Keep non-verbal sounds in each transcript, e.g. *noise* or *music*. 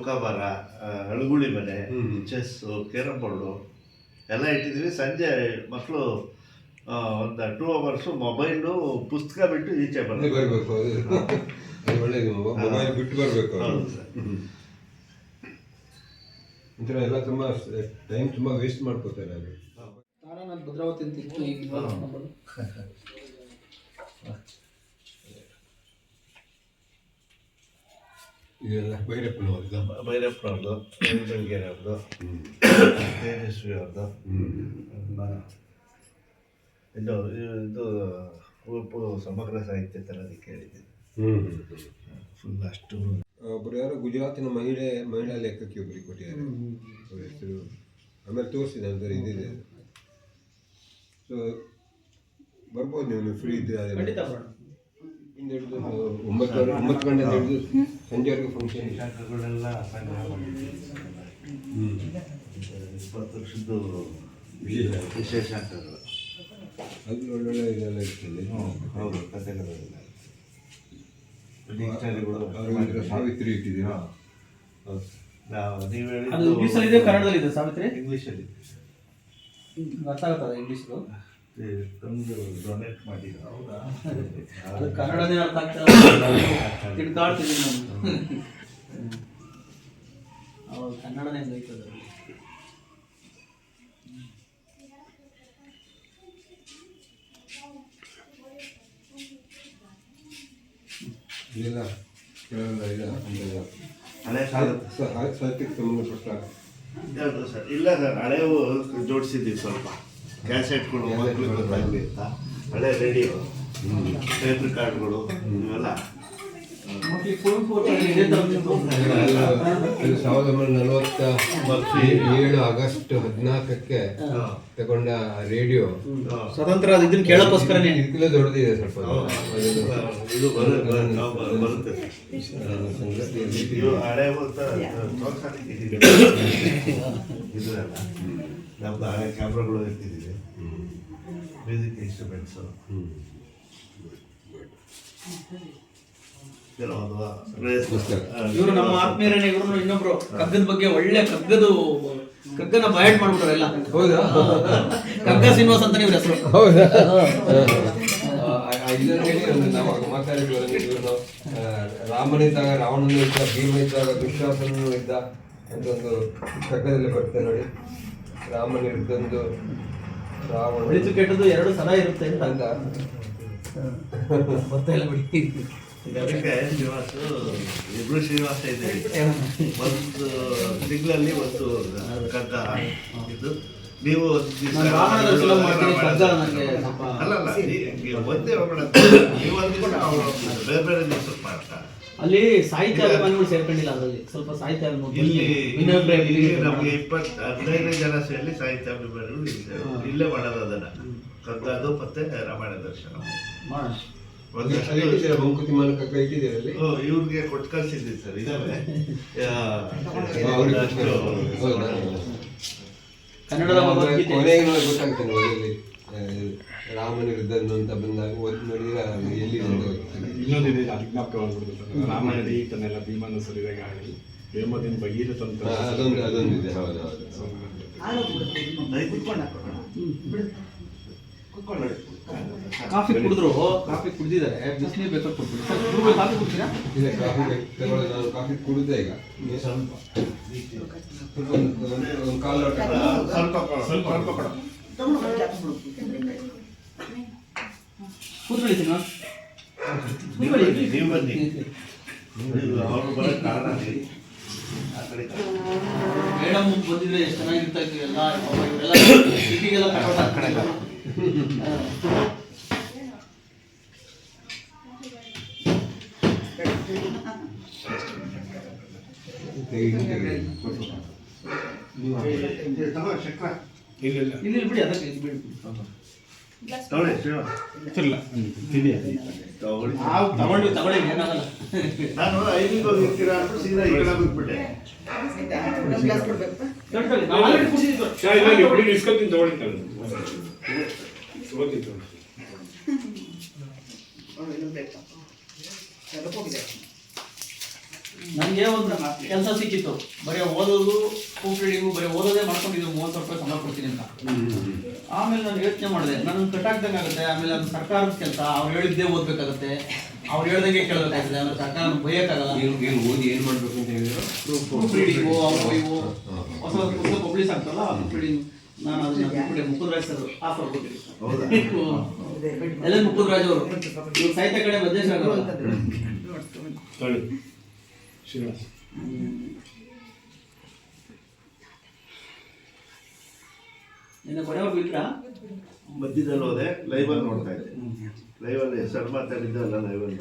ಚೌಕಾಬಾರ ಹಳಗುಳಿ ಅಳುಗುಳಿ ಮನೆ. Chess carrom board ಎಲ್ಲ ಇಟ್ಟಿದ್ದೀವಿ. ಸಂಜೆ ಮಕ್ಕಳು ಒಂದು ಟೂ ಅವರ್ಸು ಮೊಬೈಲು ಪುಸ್ತಕ ಬಿಟ್ಟು ಈಚೆ ಬರಬೇಕು ಮೊಬೈಲ್ ಬಿಟ್ಟು ಬರಬೇಕು ಹೌದು ಸರ್. ಒಂಥರ ಎಲ್ಲ ತುಂಬ ಟೈಮ್ ತುಂಬ ವೇಸ್ಟ್ ಮಾಡ್ಕೋತಾರೆ ಅದು ತಾರಾನಾಥ್ ಭದ್ರಾವತಿ ಅಂತ ಇತ್ತು ಈಗ *laughs* ಇದೆಲ್ಲ ಭೈರಪ್ಪನವರು ಭೈರಪ್ಪನವ್ರದ್ದು ಅವ್ರದ್ದು ತೇಜಸ್ವಿ ಅವ್ರದ್ದು ಇದು ಇದು ಕುವೆಂಪು ಸಮಗ್ರ ಸಾಹಿತ್ಯ ತರಲಿಕ್ಕೆ ಕೇಳಿದ್ದೀನಿ. ಹ್ಮ್. ಫುಲ್ ಅಷ್ಟು. ಒಬ್ಬರು ಯಾರು ಗುಜರಾತಿನ ಮಹಿಳೆ ಮಹಿಳಾ ಲೇಖಕಿ ಒಬ್ಬರಿಗೆ ಕೊಟ್ಟಿದ್ದಾರೆ. ಅವ್ರ ಹೆಸರು ಆಮೇಲೆ ತೋರಿಸಿದೆ ಅಂದರೆ ಇದಿದೆ. ಸೊ ಬರ್ಬೋದು ನೀವು ಫ್ರೀ ಇದ್ದೀರಾ ಹಿಡಿದು ಒಂಬತ್ತು ಒಂಬತ್ತು ಹಿಡಿದು ಸಂಜೆವರೆಗೂ ಫಂಕ್ಷನ್ ಇಪ್ಪತ್ತು ವರ್ಷದ್ದು ವಿಶೇಷ ಅದು ಒಳ್ಳೊಳ್ಳೆ ಇದೆಲ್ಲ ಇರ್ತದೆ. ಹೌದು ಕಥೆಗಳೆಲ್ಲ ಸಾವಿತ್ರಿ ಇಟ್ಟಿದ್ದೀರಾ ಹೌದು. ನಾವು ಕನ್ನಡದಲ್ಲಿ ಇದೆ ಸಾವಿತ್ರಿ? ಇಂಗ್ಲೀಷಲ್ಲಿ ಅರ್ಥ ಆಗುತ್ತದ ಇಂಗ್ಲೀಷು ತಂದು ಡೊನೇಟ್ ಮಾಡಿದ್ರು. ಹೌದಾ? ಅದು ಕನ್ನಡನೇ ಅರ್ಥ ಆಗ್ತದೆ ತಿಳ್ಕಾಡ್ತಿದ್ದೀನಿ ನಾನು. ಹೌದು ಕನ್ನಡನೇ ಬೈತದೆ ಇಲ್ಲ ಕೆಲವೆಲ್ಲ ಇಲ್ಲ ಹಳೆ ಸಾಹಿತ್ಯಕ್ಕೆ ಸಂಬಂಧಪಟ್ಟ ಯಾವುದು ಸರ್? ಇಲ್ಲ ಸರ್ ಹಳೆವು ಜೋಡಿಸಿದ್ದೀವಿ ಸ್ವಲ್ಪ. ಕ್ಯಾಸೆಟ್ಗಳು ಮಕ್ಕಳಿಗೆ ಗೊತ್ತಾಗಲಿ ಅಂತ ಹಳೆ ರೇಡಿಯೋ ಟೇಪ್ ರೆಕಾರ್ಡ್ಗಳು ಇವೆಲ್ಲ. ಸಾವಿರದ ಒಂಬೈನೂರ ನಲವತ್ತ ಏಳು ಆಗಸ್ಟ್ ಹದಿನಾಲ್ಕಕ್ಕೆ ತಗೊಂಡ ರೇಡಿಯೋ. ಸ್ವತಂತ್ರ ಇದನ್ನ ದೊಡ್ಡದಿದೆ ಸ್ವಲ್ಪ. ನಮ್ದು ಹಳೆ ಕ್ಯಾಮ್ರಾಗಳು ಇರ್ತಿದ್ದೀವಿ ಮ್ಯೂಸಿಕ್ ಇನ್ಸ್ಟ್ರೂಮೆಂಟ್ಸು ಇವರು ನಮ್ಮ ಆತ್ಮೀಯರೇ ಇವರು ಇನ್ನೊಬ್ರು ಕಗ್ಗದ ಬಗ್ಗೆ ಒಳ್ಳೆ ಕಗ್ಗದು ಕಗ್ಗನ ಬಯಟ್ ಮಾಡ್ಬಿಟ್ರು ಎಲ್ಲ. ಹೌದಾ? ಕಗ್ಗ ಶ್ರೀನಿವಾಸ್ ಅಂತ ಇವ್ರ ಹೆಸರು. ಹೌದಾ? ನಾವು ರಾಮನಿದ್ದಾಗ ರಾವಣನು ಇದ್ದ ಭೀಮ ಇದ್ದಾಗ ದುಶ್ಯಾಸನನು ಇದ್ದ ಅಂತ ಒಂದು ಕಗ್ಗದಲ್ಲಿ ಬರ್ತೇನೆ ನೋಡಿ. ರಾಮನ ಇದ್ದೊಂದು ಒಳಿತು ಕೆಟ್ಟದ್ದು ಎರಡು ಸಲ ಇರುತ್ತೆ ಅಂತ. ಹಂಗ. ಇಲ್ಲ ಬಿಡಿ. ಅದಕ್ಕೆ ಶ್ರೀನಿವಾಸು ಇಬ್ರು ಶ್ರೀನಿವಾಸ ಇದೆ ಒಂದು ತಿಂಗಳಲ್ಲಿ ಒಂದು ಕಗ್ಗ ಇದು. ನೀವು ಅಲ್ಲ ಒಂದೇ ಹೋಗೋಣ ನೀವು ಅವ್ರು ಬೇರೆ ಬೇರೆ ದಿವಸ ಅಲ್ಲಿ ಸಾಹಿತ್ಯ ಅಭಿಮಾನಿಗಳು ಸೇರ್ಕೊಂಡಿಲ್ಲ ಅದರಲ್ಲಿ. ಸ್ವಲ್ಪ ಸಾಹಿತ್ಯ ಅಭಿಮಾನಿಗಳು ನಮ್ಗೆ ಇಪ್ಪತ್ತು ಹದಿನೈದು ಜನ ಸೇರಿ ಸಾಹಿತ್ಯ ಅಭಿಮಾನಿಗಳು ಇಲ್ಲೇ ಇಲ್ಲೇ ಮಾಡೋದು ಅದನ್ನ ಕದ್ದಾದು ಮತ್ತೆ ರಾಮಾಯಣ ದರ್ಶನ. ಇವ್ರಿಗೆ ಕೊಟ್ಟು ಕಳ್ಸಿದ್ದೀವಿ ಸರ್ ಇದಾವೆ. ಕನ್ನಡದ ಗೊತ್ತಾಗ್ತದೆ ಮೊದಲಲ್ಲಿ ರಾಮನ ವಿರುದ್ಧ ಅಂತ ಬಂದಾಗ ಓದಿ ನೋಡಿದ್ರೆ ಅದು ಎಲ್ಲಿ. ಇನ್ನೊಂದಿದೆ ಅದು ರಾಮನ ಈತನೆಲ್ಲ ಭೀಮನ ಸುರಿದ ಗಾಳಿ ಹೇಮದಿಂದ ಬಗೀರ ತಂತ್ರ ಹಾ, ಅದೊಂದು ಅದೊಂದು ಇದೆ ಹೌದು ಹೌದು. ಕಾಫಿ ಕುಡಿದ್ರು ಕಾಫಿ ಕುಡಿದಿದ್ದಾರೆ. ಬಿಸಿನೀರು ಬೇಕಾದ್ರೆ ಕೊಟ್ಬಿಡಿ ಸರ್ ಕಾಫಿ ಕುಡ್ತೀರಾ? ಇಲ್ಲ ಕಾಫಿ ತಗೊಳ್ಳಿ ನಾನು ಕಾಫಿ ಕುಡಿದೆ ಈಗ ಸ್ವಲ್ಪ. ಸ್ವಲ್ಪ ಒಂದು ಕಾಲು ಸ್ವಲ್ಪ ಸ್ವಲ್ಪ ಕೊಡು. ಸಿನಿಮಾ ನೀವು ಬನ್ನಿ ನೀವು ಬನ್ನಿ ಅವರು ಅವ್ರು ಬರೋಕ್ಕೆ ಕಾರಣ ಆ ಕಡೆ ಮೇಡಮ್ ಬಂದಿದ್ರೆ ಎಷ್ಟು ಚೆನ್ನಾಗಿರ್ತಾ ಇದ್ವಿ ಎಲ್ಲ ಇವರೆಲ್ಲ ಸಿಟಿಗೆಲ್ಲ. ಇಲ್ಲ ಇಲ್ಲ ಇಲ್ಲಿ ಇಲ್ಲಿ ಬಿಡಿ ಅದಕ್ಕೆ ಇಲ್ಲಿ ಬಿಡಿ ತಗೊಳ್ಳಿ ಶ್ರೀನಿವಾಸ. ತಗೊಳ್ಳಿ. ನಾವು ತಗೊಂಡು ತಗೊಳ್ಳಿ ಏನಾಗಲ್ಲ. ನಾನು ಐದಿಗೆ ಅಂದ್ಬಿಟ್ಟು ಸೀದಾ ಈ ಕಡೆ ಬಿಟ್ಬಿಟ್ಟೆ ಹುಡುಗಿ ಇಸ್ಕೊತೀನಿ ತಗೊಳ್ಳಿ ತಗೊಳ್ಳಿ. ನನಗೆ ಒಂದು ಕೆಲಸ ಸಿಕ್ಕಿತ್ತು. ಬರೀ ಓದೋದು ಪ್ರೂಫ್ ರೀಡಿಂಗು ಬರೀ ಓದೋದೇ ಮಾಡ್ಕೊಂಡಿದ್ದು ಮೂವತ್ತು ರೂಪಾಯಿ ಸಂಬಳ ಕೊಡ್ತೀನಿ ಅಂತ. ಆಮೇಲೆ ನಾನು ಯೋಚನೆ ಮಾಡಿದೆ ನಾನು ಕಟ್ಟಾಕ್ದಂಗೆ ಆಗುತ್ತೆ ಆಮೇಲೆ ಅದು ಸರ್ಕಾರದ ಕೆಲಸ ಅವ್ರು ಹೇಳಿದ್ದೇ ಓದ್ಬೇಕಾಗುತ್ತೆ ಅವ್ರು ಹೇಳ್ದಂಗೆ ಕೇಳಬೇಕಾಗುತ್ತೆ ಆಮೇಲೆ ಸರ್ಕಾರ ಬೈಯಕ್ಕಾಗಲ್ಲ ಏನು ಏನು ಓದಿ ಏನು ಮಾಡಬೇಕು ಅಂತ ಹೇಳಿದ್ರು? ಪ್ರೂಫ್ ರೀಡಿಂಗು ಅವು ಇವು ಹೊಸ ಹೊಸ ಪುಸ್ತಕ ಪಬ್ಲಿಷ್ ಆಗ್ತಲ್ಲ ಪ್ರೂಫ್ ರೀಡಿಂಗ್ ನಾನು ಅದನ್ನ ಮುಕುಂದರಾಜ್ ಸರ್ ಆಫರ್ ಹೌದಾ? ಕೊಟ್ಟಿದ್ದೀನಿ ಎಲ್ಲ ಮುಕುಂದರಾಜ್ ಅವರು. ಸಾಹಿತ್ಯ ಕಡೆ ತೊಳಿ ಶ್ರೀನಿವಾಸ್ ನಿನ್ನ ಕೊನೆಯವ್ರು ಬಿಟ್ರಾ ಮಧ್ಯದಲ್ಲಿ ಹೋದೆ ಲೈವಲ್ಲಿ ನೋಡ್ತಾ ಇದ್ದೆ. ಲೈವಲ್ಲಿ ಸರ್ ಮಾತಾಡಿದ್ದಲ್ಲ ಲೈವಲ್ಲಿ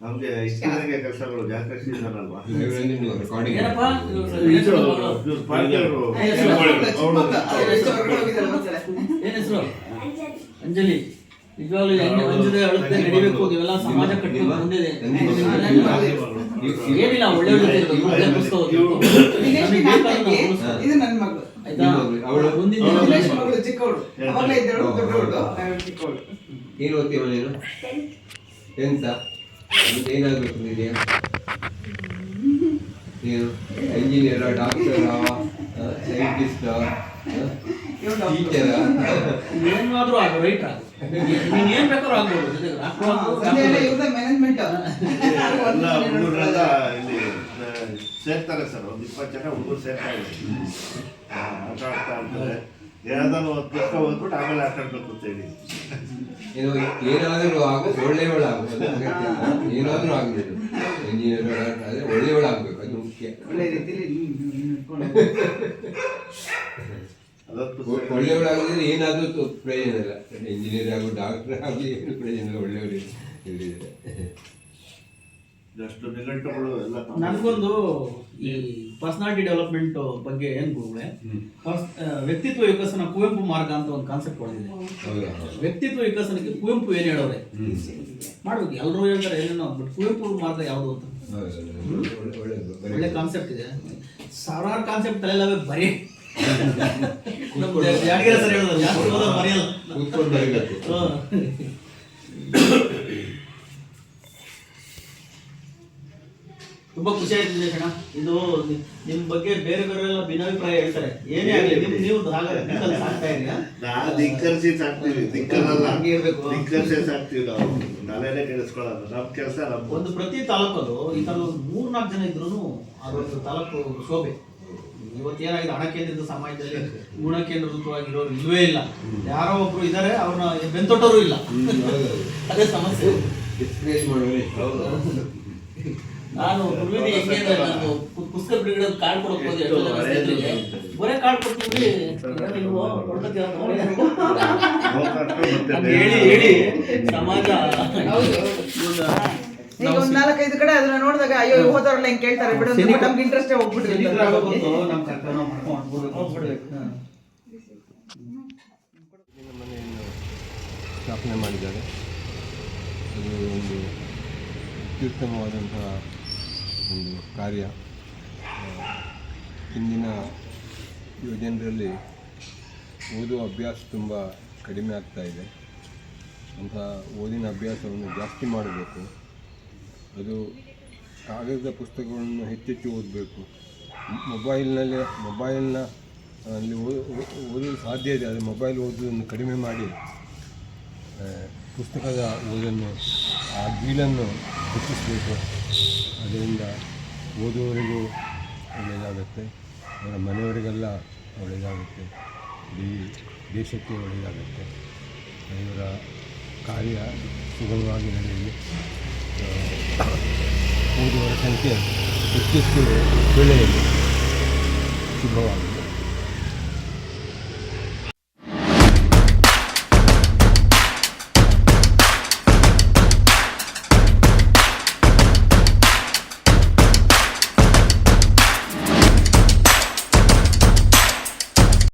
ನಮಗೆ ಇಷ್ಟದಾಗೆ ಕೆಲಸಗಳು ಜಾತ್ರೆ ಸೀಸನ್ ಅಲ್ವಾ? ಅಂಜಲಿ. ನಿಜವಾಗ್ಲೂ ಹೆಂಗೆ ಅಂಜದೆ ಅಳುತ್ತೆ ನಡಿಬೇಕು ಇವೆಲ್ಲ ಸಮಾಜ ಕಟ್ಟಿ ಬಂದಿದೆ. ಏನಿಲ್ಲ ಒಳ್ಳೆ ಒಳ್ಳೆ ಪುಸ್ತಕ ನಾವು ಇದು ನನ್ನ ಮಗಳು. ಆಯ್ತಾ? ಅವಳು ಮುಂದಿನ ಮಗಳು ಚಿಕ್ಕವಳು. ಅವಾಗಲೇ ಇದ್ದವಳು ದೊಡ್ಡವಳು. ನಾನು ಚಿಕ್ಕವಳು. ಏನು ಓದ್ತೀವ ನೀನು? ಎಂತ ಏನಾಗಬೇಕು ಇದೆಯಾ ನೀನು ಇಂಜಿನಿಯರ್ ಡಾಕ್ಟರ ಸೈಂಟಿಸ್ಟ್ ಟೀಚರ ಏನಾದ್ರೂ ಆಗು ರೈಟ್ ಆಗು ನೀನ್ ಏನ್ ಬೇಕಾದ್ರೂ ಆಗ್ಬೋದು ಜೊತೆಗೆ ಡಾಕ್ಟ್ರು ಆಗ್ಬೋದು, ಸಂಜೆ ಎಲ್ಲ ಡಾಕ್ಟ್ರು ಇವ್ರದ್ದೇ ಮ್ಯಾನೇಜ್ಮೆಂಟ್ ಎಲ್ಲ ಹುಡುಗರೆಲ್ಲ ಇಲ್ಲಿ ಸೇರ್ತಾರೆ ಸರ್ ಒಂದು ಇಪ್ಪತ್ತು ಜನ ಹುಡುಗರು ಸೇರ್ತಾ ಇದ್ದಾರೆ. ಆ, ಆಟ ಆಡ್ತಾ ಇರ್ತಾರೆ ಯಾವ್ದಾದ್ರು ಒಂದು ಪುಸ್ತಕ ಓದ್ಬಿಟ್ಟು ಆಮೇಲೆ ಆಟ ಆಡ್ಬೇಕು ಅಂತ ಹೇಳಿ. ಏನು ಏನಾದರೂ ಆಗು ಒಳ್ಳೆಯವಳಾಗು ಏನಾದ್ರೂ ಏನಾದರೂ ಆಗಬೇಕು ಇಂಜಿನಿಯರ್ ಆದರೆ ಒಳ್ಳೆಯವಳಾಗಬೇಕು ಅದು ಮುಖ್ಯ. ಒಳ್ಳೆ ರೀತಿಯಲ್ಲಿ *laughs* ಒಳ್ಳೆಯವಳಾಗಿದ್ರೆ ಏನಾದರೂ ಪ್ರಯೋಜನ ಇಲ್ಲ. ಇಂಜಿನಿಯರ್ ಆಗೋ ಡಾಕ್ಟರ್ ಆಗಲಿ ಏನು ಪ್ರಯೋಜನ ಇಲ್ಲ ಒಳ್ಳೆಯವರು ಇಲ್ಲಿದೆ ಅಷ್ಟು ನಿಘಂಟುಗಳು ಎಲ್ಲ ನನಗೊಂದು ಈ ಪರ್ಸನಾಲಿಟಿ ಡೆವಲಪ್ಮೆಂಟ್ ಬಗ್ಗೆ ಏನು ಗುರುಗಳೇ ಪರ್ಸ್- ವ್ಯಕ್ತಿತ್ವ ವಿಕಸನ ಕುವೆಂಪು ಮಾರ್ಗ ಅಂತ ಒಂದು ಕಾನ್ಸೆಪ್ಟ್ ಹೊಡೆದಿದೆ ವ್ಯಕ್ತಿತ್ವ ವಿಕಸನಕ್ಕೆ ಕುವೆಂಪು ಏನ್ ಹೇಳೋರೆ? ಮಾಡ್ಬೇಕು ಎಲ್ಲರೂ ಹೇಳ್ತಾರೆ ಏನೇನೋ ಬಟ್ ಕುವೆಂಪು ಮಾರ್ಗ ಯಾವುದು ಅಂತ. ಒಳ್ಳೆ ಕಾನ್ಸೆಪ್ಟ್ ಇದೆ. ಸಾವಿರಾರು ಕಾನ್ಸೆಪ್ಟ್ ತಲೆಲ್ಲವೇ ಬರೀ ನಮ್ ಜಾಡಗೆರೆ ಸರ್ ಹೇಳೋದು? ಜಾಸ್ತಿ ಓದೋದು ಬರೆಯಲ್ಲ ಕೂತ್ಕೊಂಡು ಬರೀಬೇಕು ತುಂಬಾ ಖುಷಿ ಆಯ್ತು ಕಣ. ಅಣ್ಣ ಇದು ನಿಮ್ ಬಗ್ಗೆ ಬೇರೆ ಬೇರೆ ಎಲ್ಲ ಭಿನ್ನಾಭಿಪ್ರಾಯ ಹೇಳ್ತಾರೆ. ಏನೇ ಆಗಲಿ ನಿಮ್ ನೀವು ಸಾಕ್ತಾ ಧಿಕ್ಕರಿಸಿ ಸಾಕ್ತೀವಿ ಇರ್ಬೇಕು. ಧಿಕ್ಕರಿಸಿ ಸಾಕ್ತೀವಿ ನಾವು. ನಾವೇನೇ ಕೆಲಸ ಒಂದು ಪ್ರತಿ ತಾಲೂಕಲ್ಲೂ ಈ ತರ ಮೂರ್ನಾಲ್ಕು ಜನ ಇದ್ರು ಅದೊಂದು ತಾಲೂಕು ಶೋಭೆ. ಇವತ್ತು ಏನಾಗಿದೆ ಹಣ ಕೇಂದ್ರಿತ ಸಮಾಜದಲ್ಲಿ ಗುಣ ಕೇಂದ್ರಿತವಾಗಿರೋರು ಇಲ್ವೇ ಇಲ್ಲ. ಯಾರೋ ಒಬ್ರು ಇದಾರೆ ಅವ್ರನ್ನ ಬೆಂತೊಟ್ಟವರು ಇಲ್ಲ. ಅದೇ ಸಮಸ್ಯೆ. ನಾನು ಹೆಂಗೆ ನಾನು ಪುಸ್ತಕ ಬಿಡುಗಡೆ ಕಾರ್ಡ್ ಕೊಡಕ್ ಹೋದೆ ಬರೇ ಕಾರ್ಡ್ ಕೊಡ್ತೀವಿ ನೀವು ಕೊಡ್ತೀರಾ ನೋಡಿ. ಹೇಳಿ ಹೇಳಿ. ಸಮಾಜ. ಇವಾಗ ಈಗ ಒಂದ್ ನಾಲ್ಕೈದು ಕಡೆ ಅದನ್ನ ನೋಡಿದಾಗ ಅಯ್ಯೋ ಹೋದವ್ರಲ್ಲ ಹಿಂಗ್ ಕೇಳ್ತಾರೆ ಬಿಡು ಅಂತ ನಮ್ಗೆ ಇಂಟ್ರೆಸ್ಟ್ ಹೋಗ್ಬಿಟ್ರಿ ಸೈನಿಕರಾಗಬೇಕು, ನಮ್ಮ ಕರ್ತವ್ಯ ನಾವು ಮಾಡ್ಕೊಂಡು ಹೋಗ್ಬಿಡ್ಬೇಕು. ಹಾ. ನಿನ್ನ ಮನೆಯನ್ನು ಸ್ಥಾಪನೆ ಮಾಡಿದ್ದಾರೆ. ಅದು ಒಂದು ಅತ್ಯುತ್ತಮವಾದಂತಹ ಒಂದು ಕಾರ್ಯ. ಹಿಂದಿನ ಇಂದಿನ ಯುವಜನರಲ್ಲಿ ಓದುವ ಅಭ್ಯಾಸ ತುಂಬ ಕಡಿಮೆ ಆಗ್ತಾ ಇದೆ. ಅಂತಹ ಓದಿನ ಅಭ್ಯಾಸವನ್ನು ಜಾಸ್ತಿ ಮಾಡಬೇಕು. ಅದು ಕಾಗದ ಪುಸ್ತಕಗಳನ್ನು ಹೆಚ್ಚೆಚ್ಚು ಓದಬೇಕು. ಮೊಬೈಲ್ನಲ್ಲಿ, ಮೊಬೈಲ್ನ ಅಲ್ಲಿ ಓದಲು ಸಾಧ್ಯ ಇದೆ, ಆದರೆ ಮೊಬೈಲ್ ಓದೋದನ್ನು ಕಡಿಮೆ ಮಾಡಿ ಪುಸ್ತಕದ ಓದನ್ನು, ಆ ಗೀಳನ್ನು ಹೆಚ್ಚಿಸಬೇಕು. ಅದರಿಂದ ಓದುವವರಿಗೂ ಒಳ್ಳೆಯದಾಗುತ್ತೆ, ಅವರ ಮನೆಯವರಿಗೆಲ್ಲ ಒಳ್ಳೆಯದಾಗುತ್ತೆ, ಇಡೀ ದೇಶಕ್ಕೆ ಒಳ್ಳೆಯದಾಗುತ್ತೆ. ಇವರ ಕಾರ್ಯ ಸುಗಮವಾಗಿ ನಡೆಯಲಿ. ಆ, ಓದುವವರ ಸಂಖ್ಯೆ ಹೆಚ್ಚೆಚ್ಚು ಬೆಳೆಯಲಿ ಶುಭವಾಗಲಿ